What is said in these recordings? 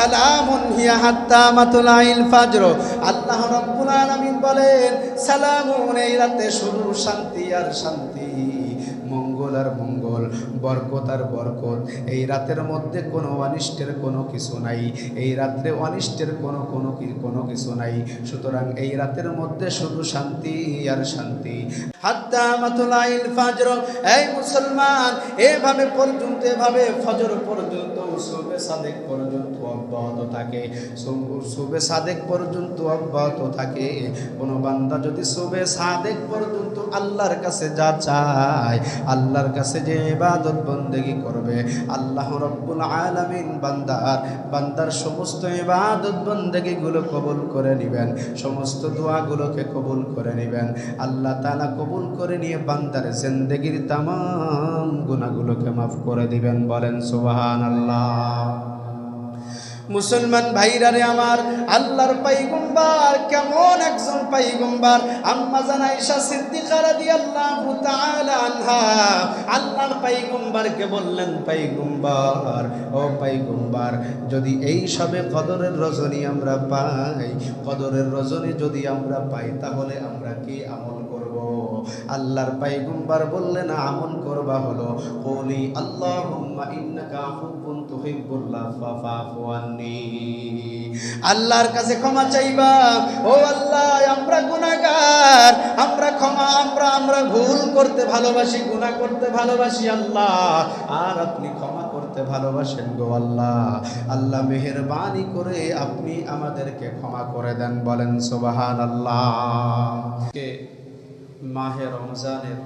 সালামুন হিয়া হাত্তা ফাজর। আল্লাহ আলামিন বলেন, সালামুন এই রাতে শুধু শান্তি আর শান্তি, মঙ্গল আর মঙ্গল, বরকত আর বরকত। এই রাতের মধ্যে কোনো অনিষ্টের কোনো কিছু নাই, এই রাত্রে অনিষ্টের কোনো কোনো কোনো কিছু নাই। সুতরাং এই রাতের মধ্যে শুধু শান্তি আর শান্তি। ফাজর, এই মুসলমান, এভাবে পর্যন্ত, এভাবে ফজর পর্যন্ত সাদেক পর্যন্ত অব্যাহত থাকে। সুবে সাদেক পর্যন্ত অব্যাহত থাকে। কোনো বান্দা যদি সুবে সাদেক পর্যন্ত আল্লাহর কাছে যা চায়, আল্লাহর কাছে যে ইবাদত বন্দেগি করবে, আল্লাহ রব্বুল আলামিন বান্দার বান্দার সমস্ত ইবাদত বন্দেগিগুলো কবুল করে নেবেন। সমস্ত দোয়াগুলোকে কবুল করে নেবেন। আল্লাহ তাআলা কবুল করে নিয়ে বান্দার জিন্দেগির তাম গুণাগুলোকে মাফ করে দিবেন বলেন সুবহানাল্লাহ। মুসলমান ভাইরারে আমার, আল্লাহর পাইগম্বার কেমন একজন পাইগম্বার আম্মা জান আয়েশা সিদ্দিকা রাদিয়াল্লাহু তাআলা আনহা, আল্লাহর পাইগম্বারকে বললেন পাইগম্বার ও পাইগম্বার যদি এই সবে কদরের রজনী আমরা পাই, কদরের রজনী যদি আমরা পাই, তাহলে আমরা কি আমল করব? আল্লাহর পাইগম্বার বললেন, আমল করবা হলো কলি আল্লাহুম্মা ইন্নাকা আফুবুন তুহিব্বুল ফাফাফু আন্নি। আল্লাহর কাছে ক্ষমা চাইবা। ও আল্লাহ, আমরা গুনাহগার। আমরা ক্ষমা, আমরা আমরা ভুল করতে ভালোবাসি, গুনাহ করতে ভালোবাসি আল্লাহ। আর আপনি ক্ষমা করতে ভালোবাসেন গো আল্লাহ। আল্লাহ মেহেরবানি করে আপনি আমাদেরকে ক্ষমা করে দেন বলেন সুবহানাল্লাহ। কে মাহে রমজানের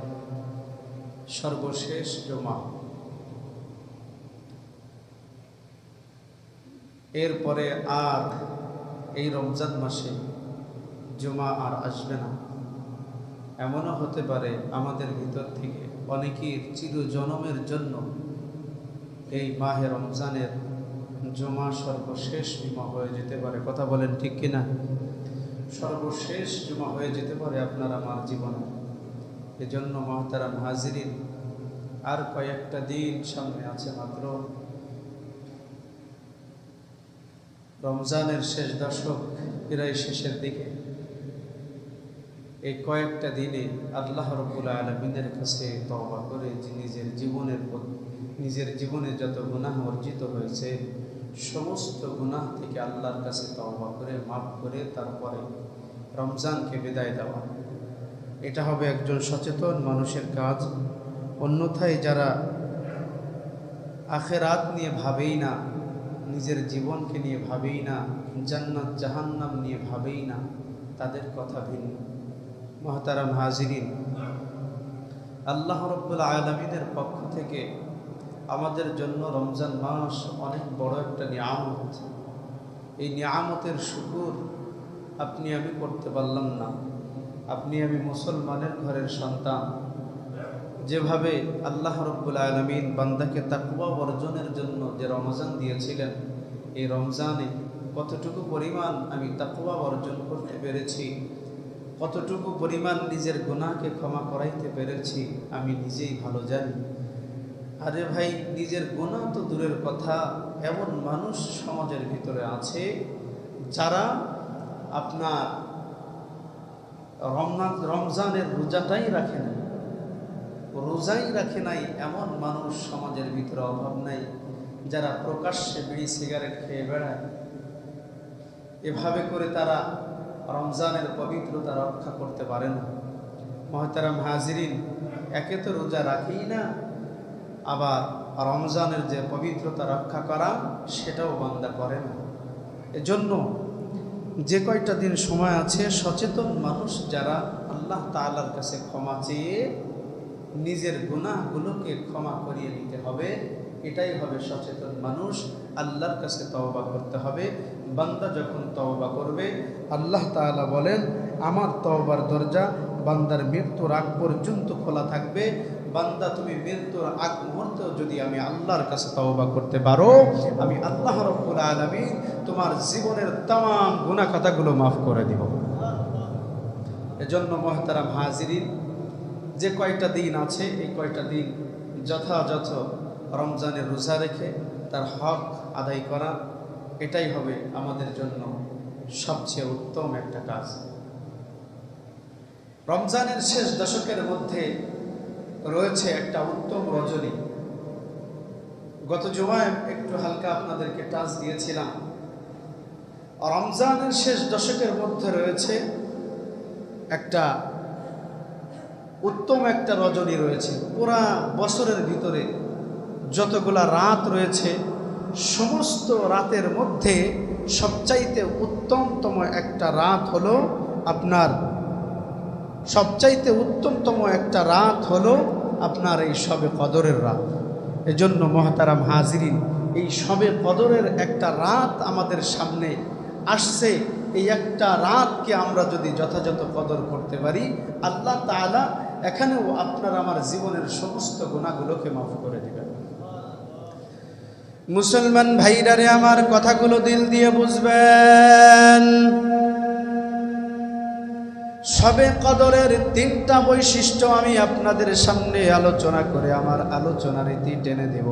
সর্বশেষ জমা এরপরে আর এই রমজান মাসে জমা আর আসবে না। এমনও হতে পারে আমাদের ভিতর থেকে অনেকের চিরজনমের জন্য এই মাহে রমজানের জমা সর্বশেষ জমা হয়ে যেতে পারে। কথা বলেন ঠিক কিনা? সর্বশেষ জমা হয়ে যেতে পারে আপনার আমার জীবনে। এজন্য মহতারাম হাজিরিন, আর কয়েকটা দিন সামনে আছে মাত্র রমজানের শেষ দশক প্রায় শেষের দিকে। এই কয়েকটা দিনে আল্লাহ রবুল আলমিনের কাছে তওবা করে যে নিজের জীবনের নিজের জীবনে যত গুনাহ অর্জিত হয়েছে, সমস্ত গুনাহ থেকে আল্লাহর কাছে তওবা করে, মাফ করে, তারপরে রমজানকে বিদায় দেওয়া। এটা হবে একজন সচেতন মানুষের কাজ। অন্যথায় যারা আখেরাত নিয়ে ভাবেই না নিজের জীবনকে নিয়ে ভাবেই না, জান্নাত, জাহান্নাম নিয়ে ভাবেই না, তাদের কথা ভিন্ন। মহতারাম হাজিরিন, আল্লাহ রব্বুল আলমিনের পক্ষ থেকে আমাদের জন্য রমজান মাস অনেক বড় একটা নিয়ামত। এই নিয়ামতের শুকুর আপনি আমি করতে পারলাম না। আপনি আমি মুসলমানের ঘরের সন্তান। যেভাবে আল্লাহ রব্বুল আলমিন বান্দাকে তাকুয়া অর্জনের জন্য যে রমজান দিয়েছিলেন, এই রমজানে কতটুকু পরিমাণ আমি তাকুয়া অর্জন করতে পেরেছি, কতটুকু পরিমাণ নিজের গুণাকে ক্ষমা করাইতে পেরেছি, আমি নিজেই ভালো জানি। আরে ভাই, নিজের গুণা তো দূরের কথা, এমন মানুষ সমাজের ভিতরে আছে যারা আপনার রমজান রমজানের রোজাটাই রাখে নাই রোজাই রাখে নাই এমন মানুষ সমাজের ভিতরে অভাব নাই, যারা প্রকাশ্যে বিড়ি, সিগারেট খেয়ে বেড়ায়। এভাবে করে তারা রমজানের পবিত্রতা রক্ষা করতে পারে না। মহতারাম হাজিরিন, একে তো রোজা রাখেই না, আবার রমজানের যে পবিত্রতা রক্ষা করা, সেটাও বান্দা করে না। এজন্য যে কয়টা দিন সময় আছে, সচেতন মানুষ যারা আল্লাহ তাআলার কাছে ক্ষমা চেয়ে নিজের গুনাহগুলোকে ক্ষমা করিয়ে নিতে হবে। এটাই হবে সচেতন মানুষ। আল্লাহর কাছে তওবা করতে হবে। বান্দা যখন তওবা করবে, আল্লাহ তাআলা বলেন, আমার তওবার দরজা বান্দার মৃত্যুর আগ পর্যন্ত খোলা থাকবে। বান্দা, তুমি মৃত্যুর আগ মুহূর্তেও যদি আমি আল্লাহর কাছে তওবা করতে পারো, আমি আল্লাহ রব্বুল আলামিন তোমার জীবনের তাম গুনাহ মাফ করে দিব। এজন্য মহতারাম হাজিরিন যে কয়টা দিন আছে, এই কয়টা দিন যথাযথ রমজানের রোজা রেখে তার হক আদায় করা, এটাই হবে আমাদের জন্য সবচেয়ে উত্তম একটা কাজ। রমজানের শেষ দশকের মধ্যে রয়েছে একটা উত্তম রজনী। গত জুমায় একটু হালকা আপনাদেরকে টাচ দিয়েছিলাম। রমজানের শেষ দশকের মধ্যে রয়েছে একটা উত্তম একটা রজনী রয়েছে। পুরা বছরের ভিতরে যতগুলা রাত রয়েছে, সমস্ত রাতের মধ্যে সবচাইতে উত্তমতম একটা রাত হলো আপনার, সবচাইতে উত্তমতম একটা রাত হলো আপনার এই সবে কদরের রাত। এজন্য মহাতারাম হাজিরিন, এই সবে কদরের একটা রাত আমাদের সামনে আসছে। এই একটা রাতকে আমরা যদি যথাযথ কদর করতে পারি, আল্লাহ তাআলা এখানেও আপনার আমার জীবনের সমস্ত গুণাগুলোকে মাফ করে দেবেন। মুসলমান ভাইরারে, আমার কথাগুলো দিল দিয়ে বুঝবেন। সবে কদরের তিনটা বৈশিষ্ট্য আমি আপনাদের সামনে আলোচনা করে আমার আলোচনার ইতি টেনে দেব।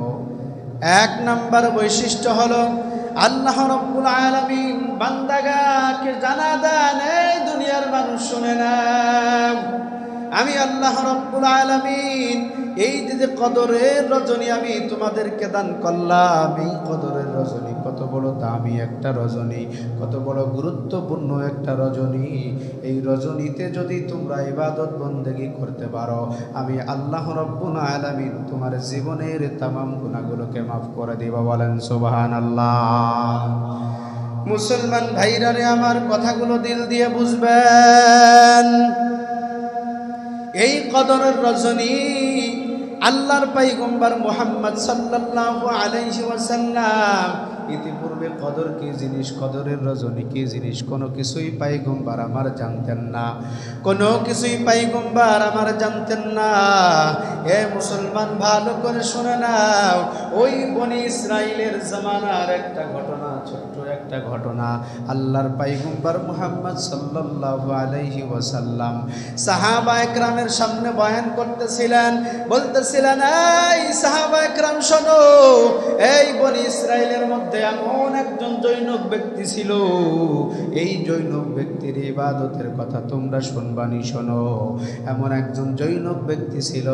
এক নাম্বার বৈশিষ্ট্য হলো, আল্লাহ রব্বুল আলামিন বান্দাগাকে জানা দেন, এই দুনিয়ার মানুষ শুনে না আমি আল্লাহ রব্বুল আলামিন, এই যে কদরের রজনী আমি তোমাদেরকে দান করলাম, এই কদরের রজনী কত বড় দামি একটা রজনী, কত বড় গুরুত্বপূর্ণ একটা রজনী। এই রজনীতে যদি তোমরা ইবাদত বন্দেগি করতে পারো, আমি আল্লাহ রব্বুল আলামিন তোমার জীবনের তামাম গুণাগুলোকে মাফ করে দিব, বলেন সোবাহান আল্লাহ মুসলমান ভাইরারে আমার কথাগুলো দিল দিয়ে বুঝবেন। এই কদরের রজনী আল্লাহর পাইগম্বার মোহাম্মদ সাল্লাল্লাহু আলাইহি ইতিপূর্বে কদর কি জিনিস, কদরের রজনী কি জিনিস, কোনো কিছুই পাইগম্বার আমার জানতেন না। কোনো কিছুই পাইগম্বার আমার জানতেন না। এ মুসলমান, ভালো করে শুনে নাও। ওই বনি ইসরাইলের জামানার একটা ঘটনা, ছোট্ট একটা ঘটনা। আল্লাহর পাইগম্বার মুহাম্মদ সাল্লাল্লাহু আলাইহি ওয়াসাল্লাম সাহাবা একরামের সামনে বয়ান করতেছিলেন, বলতেছিলেন, এই সাহাবা একরাম, শোনো, এই বনি ইসরাইলের মধ্যে এমন একজন জৈনক ব্যক্তি ছিল। এই জৈনক ব্যক্তির ইবাদতের কথা তোমরা শুনবানি, শোনো। এমন একজন জৈনক ব্যক্তি ছিল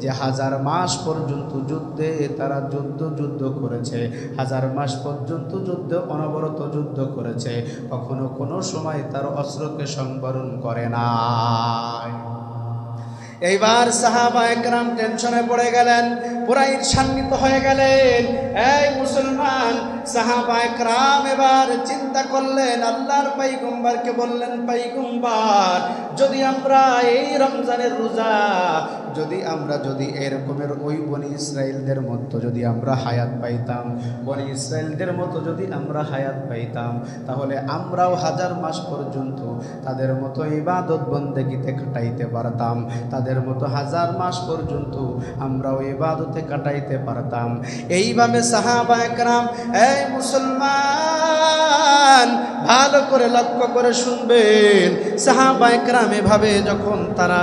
যে হাজার মাস পর্যন্ত যুদ্ধে তারা যুদ্ধ যুদ্ধ করেছে। হাজার মাস পর্যন্ত যুদ্ধে অনবরত যুদ্ধ করেছে, কখনো কোনো সময় তার অস্ত্রকে সংবরণ করে না এইবার সাহাবা একরাম টেনশনে পড়ে গেলেন, পুরাই সান্নিত হয়ে গেলেন। এই মুসলমান সাহাবা একরাম এবার চিন্তা করলেন, আল্লাহর বললেন যদি আমরা এই রমজানের রোজা, যদি আমরা, যদি এরকমের ওই মতো যদি আমরা হায়াত পাইতাম মতো যদি আমরা হায়াত পাইতাম, তাহলে আমরাও হাজার মাস পর্যন্ত তাদের মতো ইবাদত বন্দেগিতে কাটাইতে পারতাম। তাদের মতো হাজার মাস পর্যন্ত আমরাও ইবাদতে কাটাইতে পারতাম। এইভাবে সাহাবা একরাম এই মুসলমান, ভালো করে লক্ষ্য করে শুনবেন। সাহাবা একরাম এভাবে যখন তারা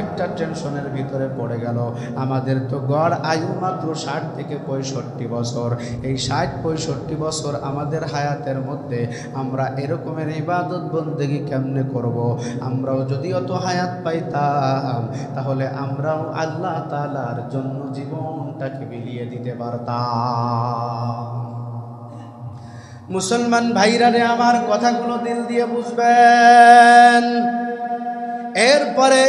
একটা টেনশনের ভিতরে পড়ে গেল, আমাদের তো গড় আয়ু মাত্র ষাট থেকে পঁয়ষট্টি বছর। এই ষাট পঁয়ষট্টি বছর আমাদের হায়াতের মধ্যে আমরা এরকমের ইবাদত বন্দেগি কেমনে করব। আমরাও যদি অত হায়াত পাইতাম, তাহলে আমরাও আল্লাহ তালার জন্য জীবনটাকে বিলিয়ে দিতে পারতাম। মুসলমান ভাইরা রে আমার কথাগুলো দিল দিয়ে বুঝবেন। এরপরে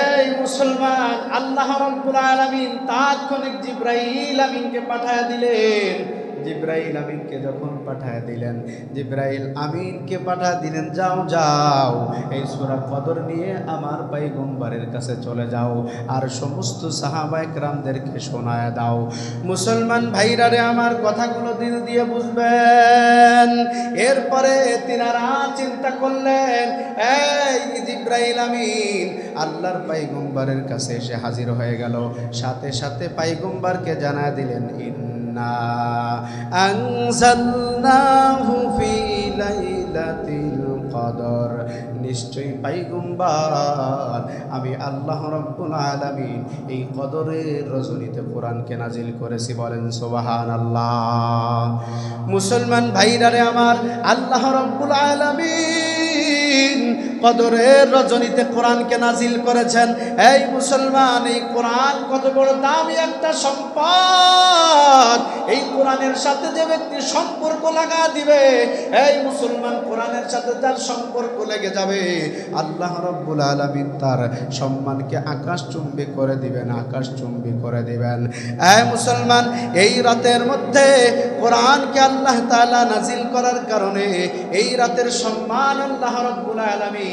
এই মুসলমান আল্লাহ রব্বুল আলামিন তাৎক্ষণিক জিব্রাইল আমিনকে পাঠায় দিলেন। জিব্রাইল আমিনকে যখন পাঠায় দিলেন, জিব্রাইল আমিনকে পাঠা দিলেন, যাও যাও, এই সূরা কদর নিয়ে আমার পাইগম্বরের কাছে চলে যাও আর সমস্ত সাহাবা একরামদেরকে শোনায় দাও। মুসলমান ভাইরারে আমার কথাগুলো দিল দিয়ে বুঝবেন। এরপরে তিনারা চিন্তা করলেন, এই জিব্রাইল আমিন, আল্লাহর পাইগম্বরের কাছে এসে হাজির হয়ে গেল। সাথে সাথে পাইগম্বরকে জানা দিলেন, ইন্না আনজালনাহু ফি লাইলাতিল কদর নিশ্চয়ই পাইগুম্বার আমি আল্লাহ রব্বুল আলামিন এই কদরের রজনীতে কোরআনকে নাজিল করেছি, বলেন সোবাহান আল্লাহ মুসলমান ভাইরারে আমার আল্লাহ রব্বুল আলামিন কদরের রজনীতে কোরআনকে নাজিল করেছেন। এই মুসলমান, এই কোরআন কত বড় দামি একটা সম্পদ। এই কোরআনের সাথে যে ব্যক্তি সম্পর্ক লাগা দিবে, এই মুসলমান কোরআনের সাথে তার সম্পর্ক লেগে যাবে। আল্লাহ রব্বুল আলমিন তার সম্মানকে আকাশ চুম্বি করে দিবেন, আকাশ চুম্বি করে দিবেন। এই মুসলমান, এই রাতের মধ্যে কোরআনকে আল্লাহ তাআলা নাজিল করার কারণে এই রাতের সম্মান আল্লাহ রব্বুল আলমিন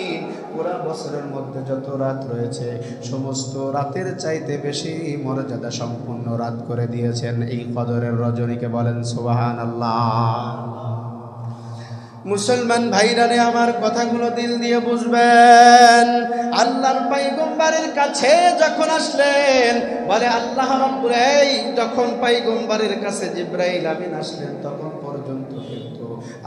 পুরা বছরের মধ্যে যত রাত রয়েছে, সমস্ত রাতের চাইতে বেশি মর্যাদা সম্পূর্ণ রাত করে দিয়েছেন এই কদরের রজনীকে বলেন আল্লাহ মুসলমান ভাইরারে আমার কথাগুলো দিল দিয়ে বুঝবেন। আল্লাহর পাইগম্বারের কাছে যখন আসলেন, বলে আল্লাহ রব্বুল এই যখন পাইগম্বারের কাছে জিব্রাইল আমিন আসলেন, তখন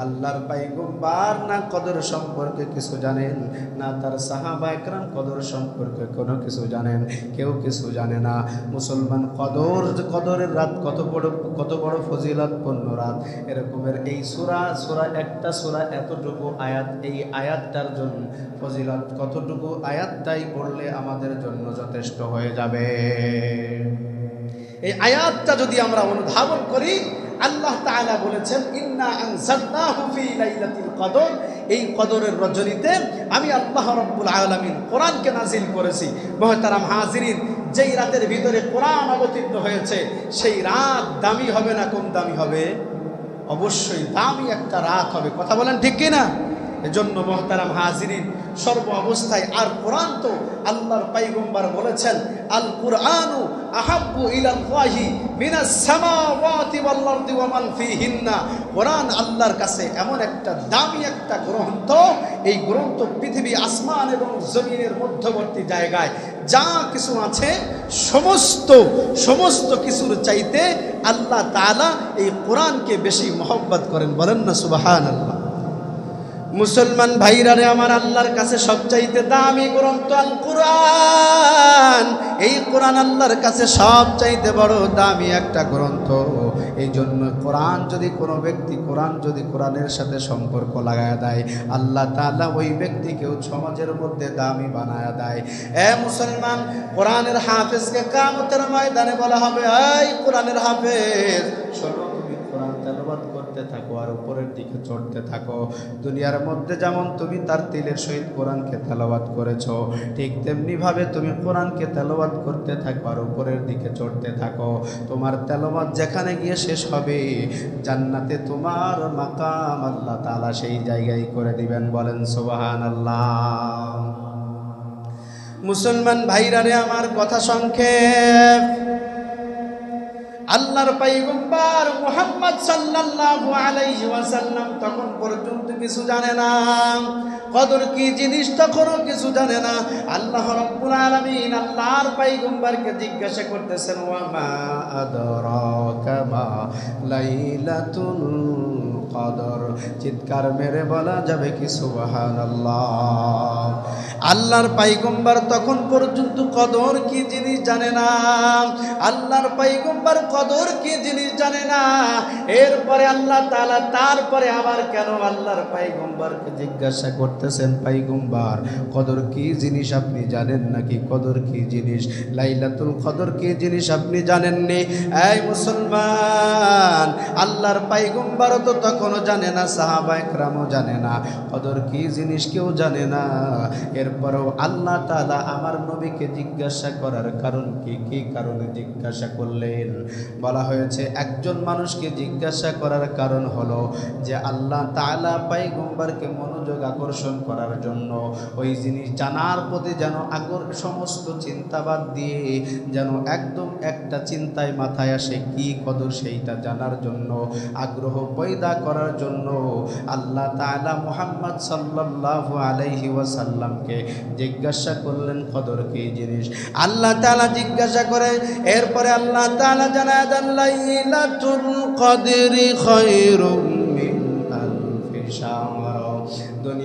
আল্লাহর পাইগম্বার না কদর সম্পর্কে কিছু জানেন, না তার সাহাবা একরাম কদর সম্পর্কে কোনো কিছু জানেন, কেউ কিছু জানে না। মুসলমান কদর, কদরের রাত কত বড় কত বড় ফজিলতপূর্ণ রাত। এরকমের এই সুরা সুরা একটা সুরা এতটুকু আয়াত, এই আয়াতটার জন্য ফজিলত কতটুকু আয়াতটাই পড়লে আমাদের জন্য যথেষ্ট হয়ে যাবে। এই আয়াতটা যদি আমরা অনুধাবন করি আল্লাহ তাআলা বলেছেন, ইন্না কদর। এই কদরের রজনীতে আমি আল্লাহ রাব্বুল আলামিন কোরআনকে নাজিল করেছি। মহতারাম হাজিরিন, যেই রাতের ভিতরে কোরআন অবতীর্ণ হয়েছে, সেই রাত দামি হবে না কম দামি হবে? অবশ্যই দামি একটা রাত হবে। কথা বলেন ঠিক কি না এজন্য মহতারাম হাজিরিন সর্ব অবস্থায় আর কোরআন তো আল্লাহর পাইগম্বার বলেছেন আল কুরআনু কোরআন কাছে এমন একটা দামি একটা গ্রন্থ, এই গ্রন্থ পৃথিবী আসমান এবং জমিনের মধ্যবর্তী জায়গায়। যা কিছু আছে, সমস্ত সমস্ত কিছুর চাইতে আল্লাহ তাআলা এই কোরআনকে বেশি মহব্বত করেন। বলেন না সুবহানাল্লাহ। মুসলমান ভাইরারে আমার আল্লাহর কাছে সবচাইতে দামি গ্রন্থ আল কোরআন এই কোরআন আল্লাহর কাছে সবচাইতে বড় দামি একটা গ্রন্থ। এই জন্য কোরআন যদি কোনো ব্যক্তি কোরআন যদি কোরআনের সাথে সম্পর্ক লাগায় দেয়, আল্লাহ তাআলা ওই ব্যক্তিকেও সমাজের মধ্যে দামি বানায় দেয়। এ মুসলমান, কোরআনের হাফেজকে কামতের ময়দানে বলা হবে, এই কোরআনের হাফেজ, শোনো। করতে থাকো আর উপরের দিকে চড়তে থাকো। দুনিয়ার মধ্যে যেমন তুমি তার তিলের সহিত কোরআনকে তেলাওয়াত করেছ, ঠিক তেমনি ভাবে তুমি কোরআনকে তেলাওয়াত করতে থাকো আর উপরের দিকে চড়তে থাকো। তোমার তেলাওয়াত যেখানে গিয়ে শেষ হবে, জান্নাতে তোমার মাকাম আল্লাহ তালা সেই জায়গায় করে দিবেন, বলেন সোবাহান আল্লাহ মুসলমান ভাইরারে আমার কথা সংক্ষেপ। আল্লাহর পাইগম্বার মুহাম্মদ সাল্লাল্লাহু আলাইহি ওয়াসাল্লাম তখন পর্যন্ত কিছু জানে না। কদর কি জিনিস তখনও কিছু জানে না। আল্লাহ রাব্বুল আলামিন আল্লাহর পাইগম্বারকে জিজ্ঞাসা করতেছেন, ওয়া মা আদরাকা মা লাইলাতুল কদর। চিৎকার মেরে বলা যাবে কি সুবহানাল্লাহ। আল্লাহর পাইগম্বার তখন পর্যন্ত কদর কি জিনিস জানে না। আল্লাহর পাইগম্বার কদর কি জিনিস জানে না। এরপরে আল্লাহ তাআলা তারপরে আবার কেন আল্লাহর পাইগম্বারকে জিজ্ঞাসা করতেছেন, পাইগম্বার, কদর কি জিনিস আপনি জানেন নাকি? কদর কি জিনিস? লাইলাতুল কদর কি জিনিস আপনি জানেননি? এই মুসলমান, আল্লাহর পাইগম্বারও তো তখনও জানে না, সাহাবা একরামও জানে না। কদর কি জিনিস কেউ জানে না। এরপরেও আল্লাহ তাআলা আমার নবীকে জিজ্ঞাসা করার কারণ কি? কি কারণে জিজ্ঞাসা করলেন? বলা হয়েছে, একজন মানুষকে জিজ্ঞাসা করার কারণ হলো যে আল্লাহ তাআলা পাইগম্বারকে মনোযোগ আকর্ষণ করার জন্য ওই জিনিস জানার প্রতি যেন আগর, সমস্ত চিন্তাবাদ দিয়ে যেন একদম একটা চিন্তায় মাথায় আসে, কি কদর সেইটা জানার জন্য আগ্রহ পয়দা করার জন্য আল্লাহ তালা মোহাম্মদ সাল্লাহ আলাইহি ওয়াসাল্লামকে জিজ্ঞাসা করলেন, কদর কি জিনিস? আল্লাহ তালা জিজ্ঞাসা করে এরপরে আল্লাহ তালা জানায় জানলাই কদরি খায়রুম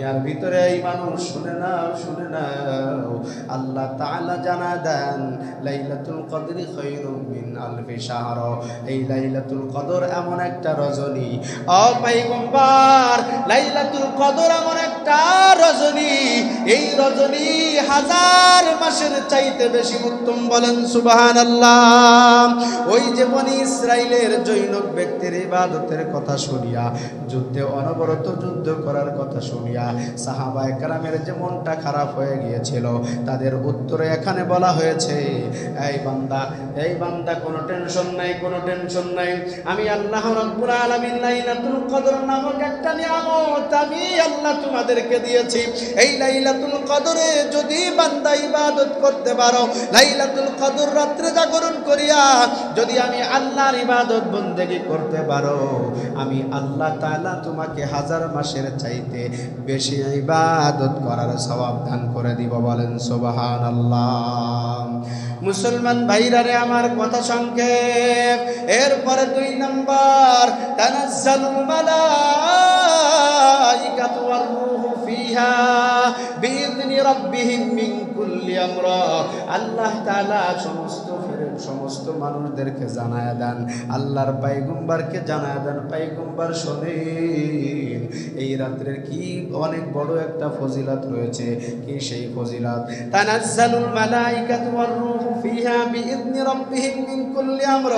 দুনিয়ার ভিতরে এই মানুষ শুনে না শুনে না আল্লাহ তাআলা জানা দেন, লাইলাতুল কদরি খায়রুম মিন আলফি শাহর। এই লাইলাতুল কদর এমন একটা রজনী। ও লাইলাতুল কদর এমন একটা রজনী। এই রজনী হাজার মাসের চাইতে বেশি উত্তম বলেন সুবহানাল্লাহ। ওই যে বনি ইসরাইলের জৈনক ব্যক্তির ইবাদতের কথা শুনিয়া, যুদ্ধে অনবরত যুদ্ধ করার কথা শুনিয়া সাহাবা একরামের যে মনটা খারাপ হয়ে গিয়েছিল, তাদের উত্তরে এখানে বলা হয়েছে, এই বান্দা এই বান্দা, কোনো টেনশন নাই, কোনো টেনশন নাই। আমি আল্লাহ রব্বুল আলামিন লাইলাতুল কদর নামক একটা নিয়ামত আমি আল্লাহ তোমাদেরকে দিয়েছি। এই লাইলাতুল কদরে যদি বান্দা ইবাদত করতে পারো, লাইলাতুল কদর রাত্রে জাগরণ করিয়া যদি আমি আল্লাহর ইবাদত বন্দেগী করতে পারো আমি আল্লাহ তালা তোমাকে হাজার মাসের চাইতে বেশি ইবাদত করার সওয়াব দান করে দিব, বলেন সোবাহান আল্লাহ মুসলমান ভাইরারে আমার কথা সংক্ষেপ। এরপরে দুই নম্বর আল্লাহ সমস্ত সমস্ত মানুষদেরকে জানায় দেন। আল্লাহর পাইগম্বারকে জানায় দেন, পাইগম্বার শোনেন এই রাত্রের কি অনেক বড় একটা ফজিলাত রয়েছে। কি সেই ফজিলাত? তানাজ্জালুল মালাইকাতু ওয়ার রূহু ফিহা বিইذনি রাব্বিহিম মিন কুল্লি আমর।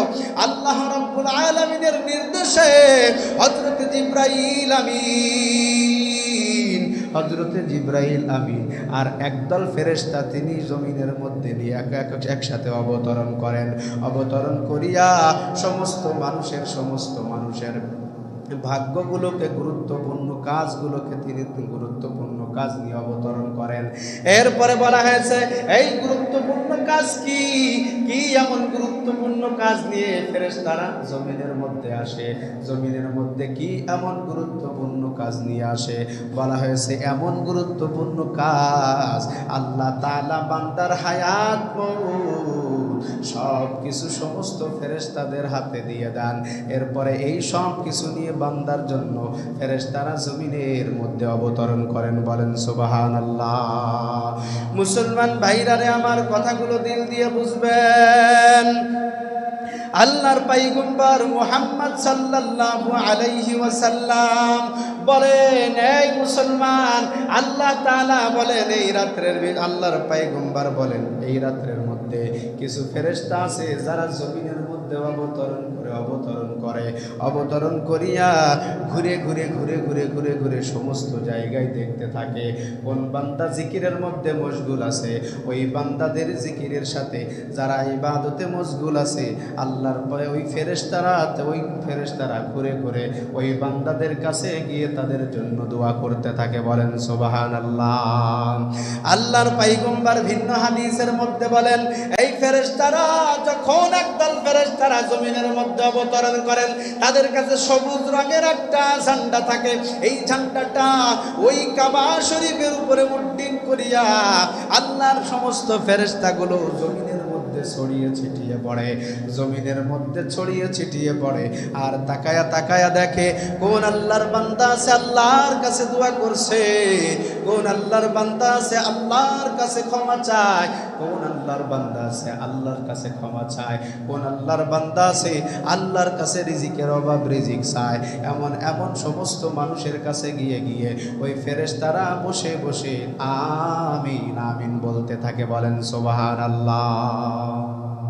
আল্লাহ রাব্বুল আলামিনের নির্দেশে হযরত জিবরাইল আমিন হজরতে জিব্রাইল আমিন আর একদল ফেরেশতা তিনি জমিনের মধ্যে এক একসাথে অবতরণ করেন। অবতরণ করিয়া সমস্ত মানুষের সমস্ত মানুষের ভাগ্যগুলোকে গুরুত্বপূর্ণ কাজগুলোকে তিনি গুরুত্বপূর্ণ কাজ নিয়ে অবতরণ করেন। এরপরে বলা হয়েছে, এই গুরুত্বপূর্ণ কাজ কি? কি এমন গুরুত্বপূর্ণ কাজ নিয়ে ফেরেশতারা জমিনের মধ্যে আসে। জমিনের মধ্যে কি এমন গুরুত্বপূর্ণ কাজ নিয়ে আসে? বলা হয়েছে, এমন গুরুত্বপূর্ণ কাজ আল্লাহ তাআলা বান্দার হায়াত সব কিছু সমস্ত ফেরেশতাদের হাতে দিয়ে দেন। এরপরে এই সব কিছু নিয়ে বান্দার জন্য ফেরেশতারা জমিনের মধ্যে অবতরণ করেন, বলেন, সুবহানাল্লাহ। মুসলমান ভাইরারে আমার কথাগুলো দিল দিয়ে বুঝবেন। আল্লাহর পাইগম্বর মোহাম্মদ সাল্লাল্লাহু আলাইহি ওয়াসাল্লাম বলেন, এই মুসলমান, আল্লাহ তাআলা বলেন, এই রাত্রের আল্লাহর পাইগম্বর বলেন, এই রাত্রের মধ্যে কিছু ফেরেশতা আছে যারা জমিনের মধ্যে অবতরণ করে অবতরণ করে। অবতরণ করিয়া ঘুরে ঘুরে ঘুরে ঘুরে ঘুরে ঘুরে সমস্ত জায়গায় দেখতে থাকে। কোন বান্দা জিকিরের মধ্যে মশগুল আছে, ওই বান্দাদের জিকিরের সাথে যারা ইবাদতে মশগুল আছে, আল্লাহর পরে ওই ফেরেশতারা ওই ফেরেশতারা ঘুরে ঘুরে ওই বান্দাদের কাছে গিয়ে তাদের জন্য দোয়া করতে থাকে, বলেন সোবাহান আল্লাহ আল্লাহর পাইগম্বার ভিন্ন হাদিসের মধ্যে বলেন এই ফেরেশতারা যখন একদল ফেরেশতারা জমিনের মধ্যে অবতরণ করেন, তাদের কাছে সবুজ রঙের একটা ঝান্ডা থাকে। এই ঝান্ডাটা ওই কাবা শরীফের উপরে উড্ডিন করিয়া আল্লাহর সমস্ত ফেরেশতাগুলো জমিনের মধ্যে ছড়িয়ে ছিটিয়ে পড়ে, জমিনের মধ্যে ছড়িয়ে ছিটিয়ে পড়ে। আর তাকায়া তাকায়া দেখে, কোন আল্লাহর বান্দা আছে, আল্লাহর কাছে দোয়া করছে। কোন আল্লাহর বান্দা আছে আল্লাহর কাছে ক্ষমা চায়? কোন আল্লাহর বান্দা আছে আল্লাহর কাছে ক্ষমা চায়? কোন আল্লাহর বান্দা আছে আল্লাহর কাছে রিজিকের অভাব রিজিক চায়? এমন এমন সমস্ত মানুষের কাছে গিয়ে গিয়ে ওই ফেরেশতারা বসে বসে আমিন আমিন বলতে থাকে, বলেন সোবাহান আল্লাহ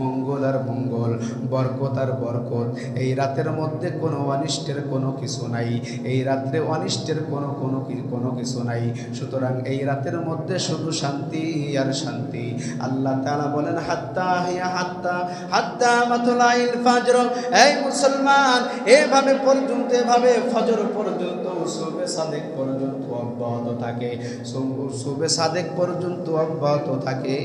মঙ্গল আর মঙ্গল, বরকত আর বরকত। এই রাতের মধ্যে কোনো অনিষ্টের কোনো কিছু নাই, এই রাত্রে অনিষ্টের কোনো কোনো কোনো কিছু নাই। সুতরাং এই রাতের মধ্যে শুধু শান্তি আর শান্তি। আল্লাহ তালা বলেন, হাত্তা হিয়া হাত্তা হাত্তা মাতলাইল ফাজর। এই মুসলমান, এভাবে পর্যন্ত, এভাবে ফজর পর্যন্ত, সুবে সাদেক পর্যন্ত থাকে সুবে সাদেক পর্যন্ত অব্যাহত থাকে।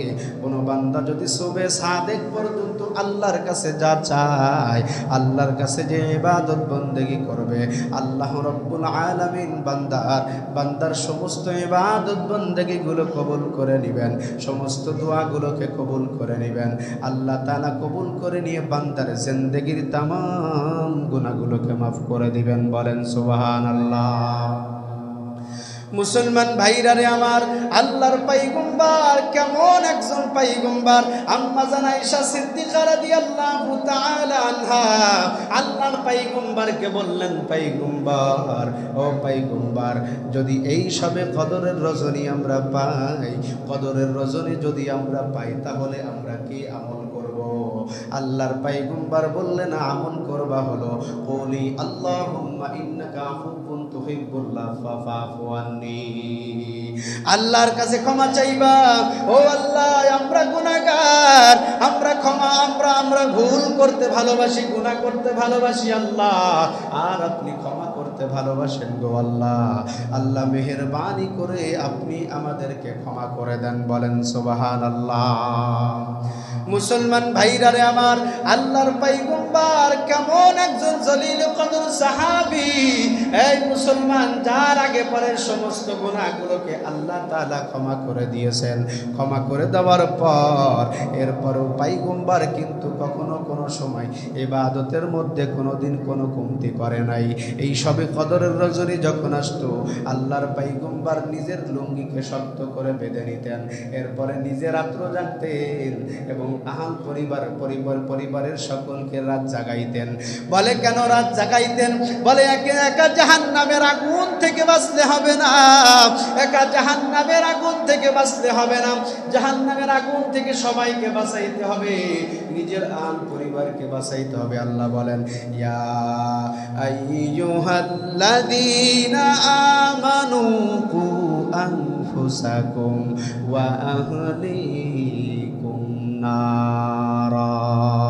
কোনো বান্দা যদি সুবে সাদেক পর্যন্ত আল্লাহর কাছে যা চায়, আল্লাহর কাছে যে ইবাদত বন্দেগি করবে, আল্লাহ রব্বুল আলামিন বান্দার বান্দার সমস্ত ইবাদত বন্দেগিগুলো কবুল করে নেবেন। সমস্ত দোয়াগুলোকে কবুল করে নেবেন। আল্লাহ তাআলা কবুল করে নিয়ে বান্দার জিন্দেগির তাম গুণাগুলোকে মাফ করে দিবেন বলেন সুবহানাল্লাহ। মুসলমান ভাইরা রে আমার, আল্লাহর পাইগম্বার কেমন একজন পাইগম্বার আম্মা জান আয়েশা সিদ্দিকা রাদিয়াল্লাহু তাআলা আনহা, আল্লাহর পাইগম্বারকে বললেন পাইগম্বার ও পাইগম্বার যদি এই সবে কদরের রজনী আমরা পাই, কদরের রজনী যদি আমরা পাই, তাহলে আমরা কি আমল আল্লাহর পাইগম্বার বললেন, আমল করবা হলো। ফাফাফু আন্নি। আল্লাহর কাছে ক্ষমা চাইবা। ও আল্লাহ, আমরা গুনাহগার। আমরা ক্ষমা, আমরা আমরা ভুল করতে ভালোবাসি, গুনাহ করতে ভালোবাসি আল্লাহ। আর আপনি ক্ষমা করতে ভালোবাসেন গো আল্লাহ। আল্লাহ মেহেরবানি করে আপনি আমাদেরকে ক্ষমা করে দেন বলেন, সুবহানাল্লাহ। মুসলমান ভাইরারে আমার আল্লাহর পাইগম্বার কেমন একজন জলিল কদর সাহাবি। এই মুসলমান, যার আগে পরের সমস্ত গুণাগুলোকে আল্লাহ তাআলা ক্ষমা করে দিয়েছেন। ক্ষমা করে দেওয়ার পর, এরপরও পাইগম্বার কিন্তু কখনো কোনো সময় ইবাদতের মধ্যে কোনো দিন কোনো কমতি করে নাই। এই সবে কদরের রজনী যখন আসতো, আল্লাহর পাইগম্বার নিজের লুঙ্গিকে শক্ত করে বেঁধে নিতেন। এরপরে নিজে রাত্র জাগতেন এবং আহাল পরিবার পরিবার, পরিবারের সকলকে রাত জাগাইতেন। বলে, কেন রাত জাগাইতেন? বলে, একে একা জাহান নামের আগুন থেকে বাঁচলে হবে না। একা জাহান নামের আগুন থেকে বাঁচলে হবে না। জাহান নামের আগুন থেকে সবাইকে বাঁচাইতে হবে। নিজের আন পরিবারকে বাঁচাইতে হবে। আল্লাহ বলেন, ইয়া আইয়ুহাল্লাযীনা ওয়া নারা।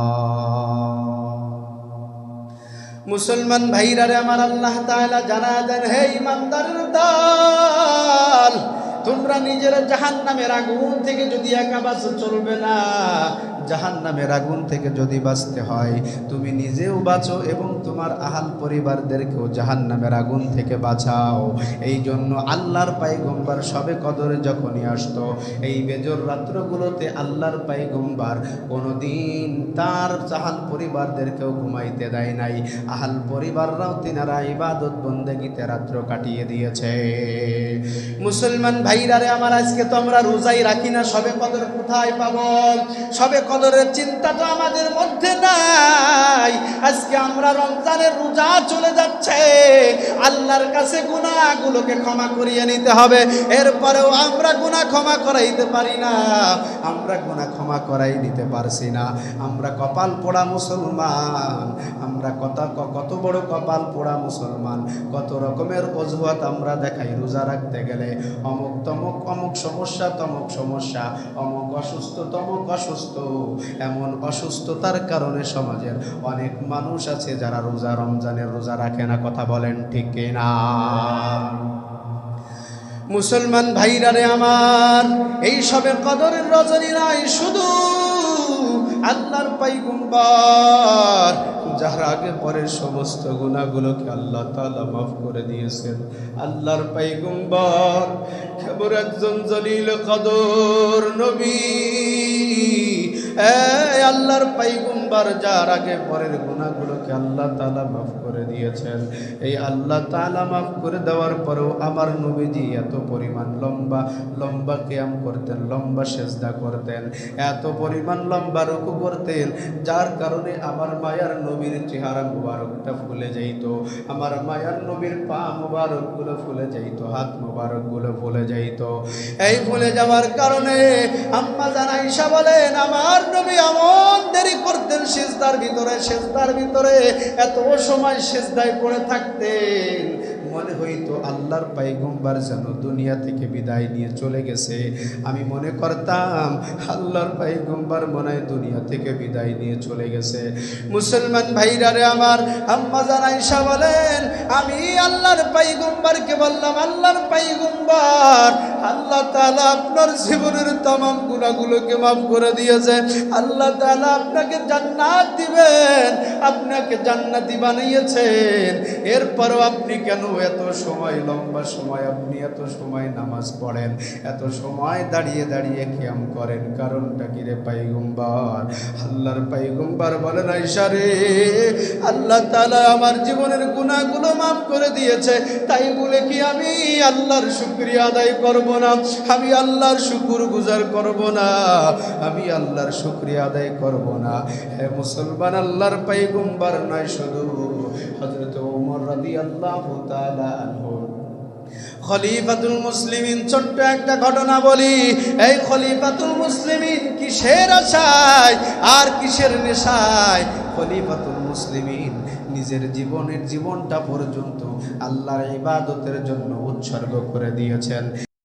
মুসলমান ভাইরারে আমার আল্লাহ তাআলা জানা দেন, হে ইমানদার তোমরা নিজের জাহান নামের আগুন থেকে যদি একা বাস চলবে না জাহান নামের আগুন থেকে যদি বাঁচতে হয়, তুমি নিজেও বাঁচো এবং তোমার আহাল পরিবারদেরকেও জাহান নামের আগুন থেকে বাঁচাও। এই জন্য আল্লাহর পাই পাইগম্বার সবে কদরে যখনই আসতো, এই বেজর রাত্রগুলোতে আল্লাহর পাই পাইগম্বার কোনোদিন তার জাহাল পরিবারদেরকেও ঘুমাইতে দেয় নাই। আহাল পরিবাররাও তিনারা ইবাদত বন্দেগিতে রাত্র কাটিয়ে দিয়েছে। মুসলমান ভাইরারে আমার আজকে তো আমরা রোজাই রাখি না, সবে কদর কোথায় পাবো? সবে কদরের চিন্তা তো আমাদের মধ্যে নাই। আজকে আমরা রমজানের রোজা চলে যাচ্ছে। আল্লাহর কাছে গুনাহগুলোকে ক্ষমা করিয়ে নিতে হবে। এরপরেও আমরা গুনাহ ক্ষমা করাইতে পারি না। আমরা গুনাহ ক্ষমা করাই নিতে পারছি না। আমরা কপাল পোড়া মুসলমান। আমরা কত কত বড় কপাল পোড়া মুসলমান। কত রকমের অজুহাত আমরা দেখাই রোজা রাখতে গেলে। অমুক তমুক, অমুক সমস্যা, তমুক সমস্যা। অমুক অসুস্থ, তমুক অসুস্থ। এমন অসুস্থতার কারণে সমাজের অনেক মানুষ আছে যারা রোজা রমজানের রোজা রাখে না, কথা বলেন ঠিক না মুসলমান ভাইরারে আমার, এই সবে কদরের রজনী নাই শুধু আল্লাহর পাইগুম্বার যার আগে পরের সমস্ত গুণাগুলোকে আল্লাহ তাআলা মাফ করে দিয়েছেন। আল্লাহর পাইগুম্বার কেবল একজন জলিল কদর নবী। আল্লাহর পাইগুম্বার যার আগে পরের গুণাগুলোকে আল্লাহ তাআলা মাফ করে দিয়েছেন। এই আল্লাহ তাআলা মাফ করে দেওয়ার পরেও আমার নবীজি এত পরিমাণ লম্বা লম্বা কেয়াম করতেন, লম্বা সেজদা করতেন, এত পরিমাণ লম্বা রুকু করতেন, যার কারণে আমার মায়ার নবীর চেহারা মুবারকটা ফুলে যাইতো, আমার মায়ার নবীর পা মুবারকগুলো ফুলে যাইতো, হাত মুবারকগুলো ফুলে যাইতো। এই ফুলে যাওয়ার কারণে আম্মা জানাইশা বলেন, আমার নবী এমন দেরি করতেন সেজদার ভিতরে সেজদার ভিতরে এত সময় সেজদায় পড়ে থাকতেন। মনে হইতো আল্লাহর পাইগম্বার যেন দুনিয়া থেকে বিদায় নিয়ে চলে গেছে। আমি মনে করতাম, আল্লাহর পাইগম্বার মনে হয় দুনিয়া থেকে বিদায় নিয়ে চলে গেছে। মুসলমান ভাইরারে আমার আম্মা জানাইসা বলেন, আমি আল্লাহর পাইগম্বারকে বললাম, আল্লাহর পাইগম্বার, আল্লাহ তাআলা আপনার জীবনের তমাম গুণাগুলোকে মাফ করে দিয়েছে। আল্লাহ তাআলা আপনাকে জান্নাত দিবেন, আপনাকে জান্নাতি বানিয়েছেন। এরপরও আপনি কেন এত সময়, লম্বা সময়, আপনি এত সময় নামাজ পড়েন, এত সময় দাঁড়িয়ে দাঁড়িয়ে কিয়াম করেন, কারণটা কি রে পাইগম্বার? আল্লাহর পাইগম্বার বলেন রে, আল্লাহ তাআলা আমার জীবনের গুণাগুলো মাফ করে দিয়েছে, তাই বলে কি আমি আল্লাহর শুক্রিয়া আদায় করব না? আমি আল্লাহর শুকুর গুজার করব না? আমি আল্লাহর শুক্রিয়া আদায় করব না। হে মুসলমান, আল্লাহর পাইগম্বার নয় শুধু। হযরত ওমর তাআলা আনহু। খলিফাতুল মুসলিমিন, ছোট্ট একটা ঘটনা বলি। এই খলিফাতুল মুসলিমিন কিসের আশায় আর কিসের নেশায়? খলিফাতুল মুসলিমিন নিজের জীবনের জীবনটা পর্যন্ত আল্লাহর ইবাদতের জন্য উৎসর্গ করে দিয়েছেন।